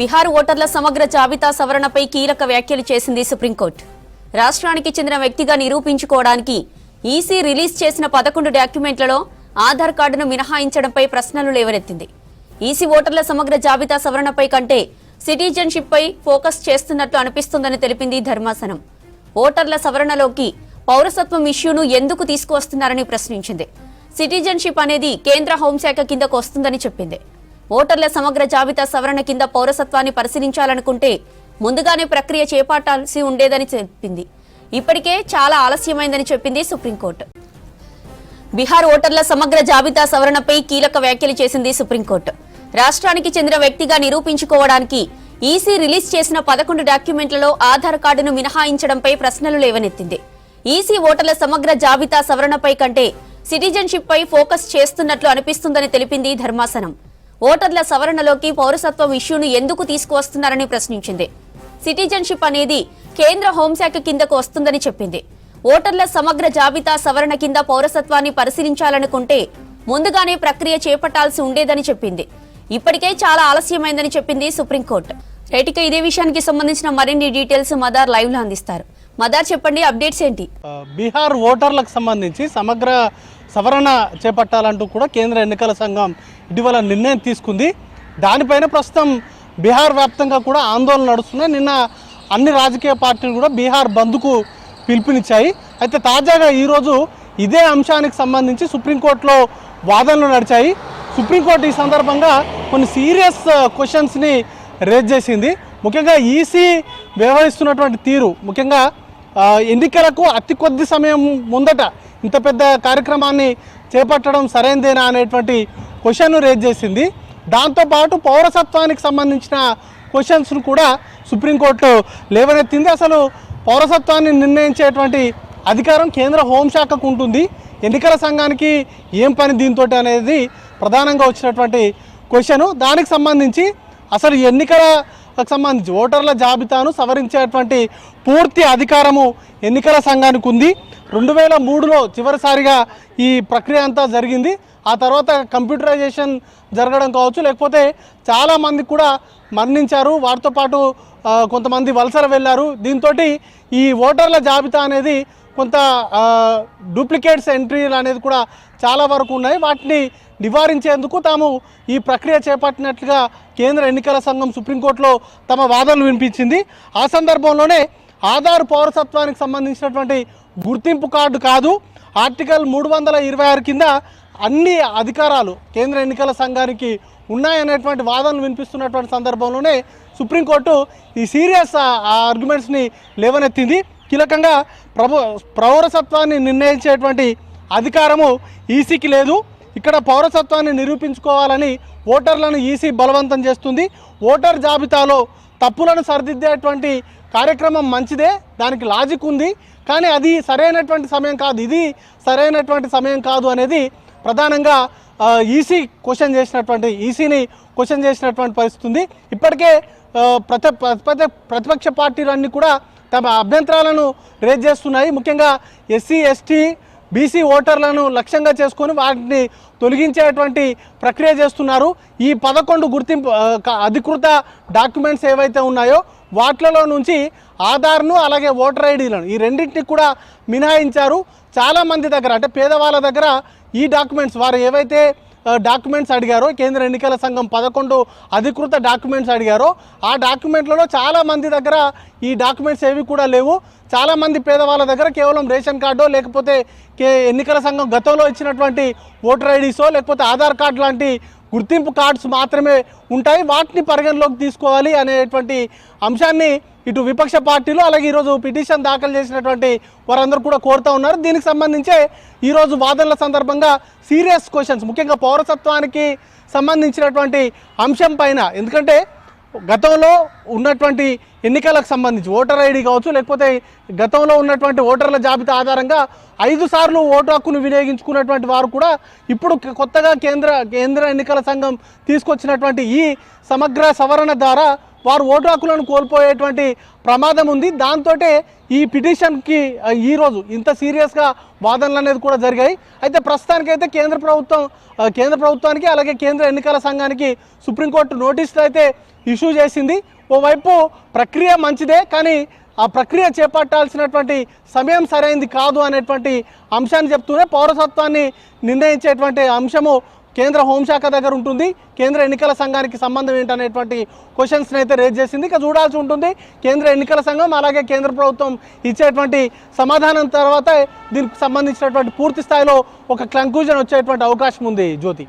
బీహార్ ఓటర్ల సమగ్ర జాబితా సవరణపై కీలక వ్యాఖ్యలు చేసింది సుప్రీంకోర్టు. రాష్ట్రానికి చెందిన వ్యక్తిగా నిరూపించుకోవడానికి ఈసీ రిలీజ్ చేసిన పదకొండు డాక్యుమెంట్లలో ఆధార్ కార్డును మినహాయించడంపై ప్రశ్నలు లేవనెత్తింది. ఈసీ ఓటర్ల సమగ్ర జాబితా సవరణపై కంటే సిటిజన్షిప్పై ఫోకస్ చేస్తున్నట్లు అనిపిస్తుందని తెలిపింది ధర్మాసనం. ఓటర్ల సవరణలోకి పౌరసత్వం ఇష్యూను ఎందుకు తీసుకువస్తున్నారని ప్రశ్నించింది. సిటిజన్షిప్ అనేది కేంద్ర హోంశాఖ కిందకు వస్తుందని చెప్పింది. ఓటర్ల సమగ్ర జాబితా సవరణ కింద పౌరసత్వాన్ని పరిశీలించాలనుకుంటే ముందుగానే ప్రక్రియ చేపట్టాల్సి ఉండేదని చెప్పింది. ఇప్పటికే చాలా ఆలస్యమైందని చెప్పింది సుప్రీంకోర్టు. బీహార్ ఓటర్ల సమగ్ర జాబితా సవరణపై కీలక వ్యాఖ్యలు చేసింది సుప్రీంకోర్టు. రాష్ట్రానికి చెందిన వ్యక్తిగా నిరూపించుకోవడానికి ఈసీ రిలీజ్ చేసిన పదకొండు డాక్యుమెంట్లలో ఆధార్ కార్డును మినహాయించడంపై ప్రశ్నలు లేవనెత్తింది. ఈసీ ఓటర్ల సమగ్ర జాబితా సవరణపై కంటే సిటిజన్షిప్ పై ఫోకస్ చేస్తున్నట్లు అనిపిస్తుందని తెలిపింది ధర్మాసనం. ఓటర్ల సవరణలోకి పౌరసత్వం ఇష్యూను ఎందుకు తీసుకువస్తున్నారని ప్రశ్నించింది. సిటిజన్షిప్ అనేది కేంద్ర హోంశాఖ కిందకు వస్తుందని చెప్పింది. ఓటర్ల సమగ్ర జాబితా సవరణ కింద పౌరసత్వాన్ని పరిశీలించాలనుకుంటే ముందుగానే ప్రక్రియ చేపట్టాల్సి ఉండేదని చెప్పింది. ఇప్పటికే చాలా ఆలస్యమైందని చెప్పింది సుప్రీంకోర్టు. రైట్ ఇదే విషయానికి సంబంధించిన మరిన్ని డీటెయిల్స్ మదార్ లైవ్లో అందిస్తారు. మదార్ చెప్పండి అప్డేట్స్ ఏంటి? బీహార్ ఓటర్లకు సంబంధించి సమగ్ర సవరణ చేపట్టాలంటూ కూడా కేంద్ర ఎన్నికల సంఘం ఇటీవల నిర్ణయం తీసుకుంది. దానిపైన ప్రస్తుతం బీహార్ వ్యాప్తంగా కూడా ఆందోళన నడుస్తున్నాయి. నిన్న అన్ని రాజకీయ పార్టీలు కూడా బీహార్ బంద్కు పిలుపునిచ్చాయి. అయితే తాజాగా ఈరోజు ఇదే అంశానికి సంబంధించి సుప్రీంకోర్టులో వాదనలు నడిచాయి. సుప్రీంకోర్టు ఈ సందర్భంగా కొన్ని సీరియస్ క్వశ్చన్స్ని రేజ్ చేసింది. ముఖ్యంగా ఈసీ వ్యవహరిస్తున్నటువంటి తీరు ముఖ్యంగా ఎన్నికలకు అతి కొద్ది సమయం ముందట ఇంత పెద్ద కార్యక్రమాన్ని చేపట్టడం సరైందేనా అనేటువంటి క్వశ్చన్ను రేజ్ చేసింది. దాంతోపాటు పౌరసత్వానికి సంబంధించిన క్వశ్చన్స్ను కూడా సుప్రీంకోర్టు లేవనెత్తింది. అసలు పౌరసత్వాన్ని నిర్ణయించేటువంటి అధికారం కేంద్ర హోంశాఖకు ఉంటుంది. ఎన్నికల సంఘానికి ఏం పని దీంతో అనేది ప్రధానంగా వచ్చినటువంటి క్వశ్చను. దానికి సంబంధించి అసలు ఎన్నికల సంబంధించి ఓటర్ల జాబితాను సవరించేటువంటి పూర్తి అధికారము ఎన్నికల సంఘానికి ఉంది. రెండు వేల మూడులో చివరిసారిగా ఈ ప్రక్రియ అంతా జరిగింది. ఆ తర్వాత కంప్యూటరైజేషన్ జరగడం కావచ్చు లేకపోతే చాలామంది కూడా మరణించారు. వారితో పాటు కొంతమంది వలసలు వెళ్ళారు. దీంతో ఈ ఓటర్ల జాబితా అనేది కొంత డూప్లికేట్స్ ఎంట్రీలు అనేది కూడా చాలా వరకు ఉన్నాయి. వాటిని నివారించేందుకు తాము ఈ ప్రక్రియ చేపట్టినట్లుగా కేంద్ర ఎన్నికల సంఘం సుప్రీంకోర్టులో తమ వాదనలు వినిపించింది. ఆ సందర్భంలోనే ఆధార్ పౌరసత్వానికి సంబంధించినటువంటి గుర్తింపు కార్డు కాదు ఆర్టికల్ మూడు వందల ఇరవై ఆరు కింద అన్ని అధికారాలు కేంద్ర ఎన్నికల సంఘానికి ఉన్నాయనేటువంటి వాదనలు వినిపిస్తున్నటువంటి సందర్భంలోనే సుప్రీంకోర్టు ఈ సీరియస్ ఆర్గ్యుమెంట్స్ని లేవనెత్తింది. కీలకంగా ప్రభు పౌరసత్వాన్ని నిర్ణయించేటువంటి అధికారము ఈసీకి లేదు. ఇక్కడ పౌరసత్వాన్ని నిరూపించుకోవాలని ఓటర్లను ఈసీ బలవంతం చేస్తుంది. ఓటర్ జాబితాలో తప్పులను సరిదిద్దేటువంటి కార్యక్రమం మంచిదే. దానికి లాజిక్ ఉంది. కానీ అది సరైనటువంటి సమయం కాదు. ఇది సరైనటువంటి సమయం కాదు అనేది ప్రధానంగా ఈసీ క్వశ్చన్ చేసినటువంటి ఈసీని క్వశ్చన్ చేసినటువంటి పరిస్థితి ఉంది. ఇప్పటికే ప్రతి ప్రతి ప్రతిపక్ష పార్టీలన్నీ కూడా తమ అభ్యంతరాలను రేజ్ చేస్తున్నాయి. ముఖ్యంగా ఎస్సీ ఎస్టీ బీసీ ఓటర్లను లక్ష్యంగా చేసుకొని వాటిని తొలగించేటువంటి ప్రక్రియ చేస్తున్నారు. ఈ పదకొండు గుర్తింపు అధికృత డాక్యుమెంట్స్ ఏవైతే ఉన్నాయో వాటిలలో నుంచి ఆధార్ను అలాగే ఓటర్ ఐడీలను ఈ రెండింటిని కూడా మినహాయించారు. చాలామంది దగ్గర అంటే పేదవాళ్ళ దగ్గర ఈ డాక్యుమెంట్స్ వారు ఏవైతే డాక్యుమెంట్స్ అడిగారో. కేంద్ర ఎన్నికల సంఘం పదకొండు అధికృత డాక్యుమెంట్స్ అడిగారో. ఆ డాక్యుమెంట్లలో చాలా మంది దగ్గర ఈ డాక్యుమెంట్స్ ఏవి కూడా లేవు. చాలామంది పేదవాళ్ళ దగ్గర కేవలం రేషన్ కార్డో లేకపోతే కే ఎన్నికల సంఘం గతంలో ఇచ్చినటువంటి ఓటర్ ఐడీసో లేకపోతే ఆధార్ కార్డు లాంటి గుర్తింపు కార్డ్స్ మాత్రమే ఉంటాయి. వాటిని పరిగణలోకి తీసుకోవాలి అనేటువంటి అంశాన్ని ఇటు విపక్ష పార్టీలు అలాగే ఈరోజు పిటిషన్ దాఖలు చేసినటువంటి వారందరూ కూడా కోరుతా ఉన్నారు. దీనికి సంబంధించే ఈరోజు వాదనల సందర్భంగా సీరియస్ క్వశ్చన్స్ ముఖ్యంగా పౌరసత్వానికి సంబంధించినటువంటి అంశం పైన. ఎందుకంటే గతంలో ఉన్నటువంటి ఎన్నికలకు సంబంధించి ఓటర్ ఐడి కావచ్చు లేకపోతే గతంలో ఉన్నటువంటి ఓటర్ల జాబితా ఆధారంగా ఐదు సార్లు ఓటు హక్కును వినియోగించుకున్నటువంటి వారు కూడా ఇప్పుడు కొత్తగా కేంద్ర కేంద్ర ఎన్నికల సంఘం తీసుకొచ్చినటువంటి ఈ సమగ్ర సవరణ ద్వారా వారు ఓటు హక్కులను కోల్పోయేటువంటి ప్రమాదం ఉంది. దాంతో ఈ పిటిషన్కి ఈరోజు ఇంత సీరియస్గా వాదనలు అనేది కూడా జరిగాయి. అయితే ప్రస్తుతానికైతే కేంద్ర ప్రభుత్వం కేంద్ర ప్రభుత్వానికి అలాగే కేంద్ర ఎన్నికల సంఘానికి సుప్రీంకోర్టు నోటీసులు అయితే ఇష్యూ చేసింది. ఓవైపు ప్రక్రియ మంచిదే కానీ ఆ ప్రక్రియ చేపట్టాల్సినటువంటి సమయం సరైంది కాదు అనేటువంటి అంశాన్ని చెప్తూనే పౌరసత్వాన్ని నిర్ణయించేటువంటి అంశము కేంద్ర హోంశాఖ దగ్గర ఉంటుంది. కేంద్ర ఎన్నికల సంఘానికి సంబంధం ఏంటనేటువంటి క్వశ్చన్స్ని అయితే రేజ్ చేసింది. ఇక చూడాల్సి ఉంటుంది. కేంద్ర ఎన్నికల సంఘం అలాగే కేంద్ర ప్రభుత్వం ఇచ్చేటువంటి సమాధానం తర్వాత దీనికి సంబంధించినటువంటి పూర్తి స్థాయిలో ఒక కంక్లూజన్ వచ్చేటువంటి అవకాశం ఉంది జ్యోతి.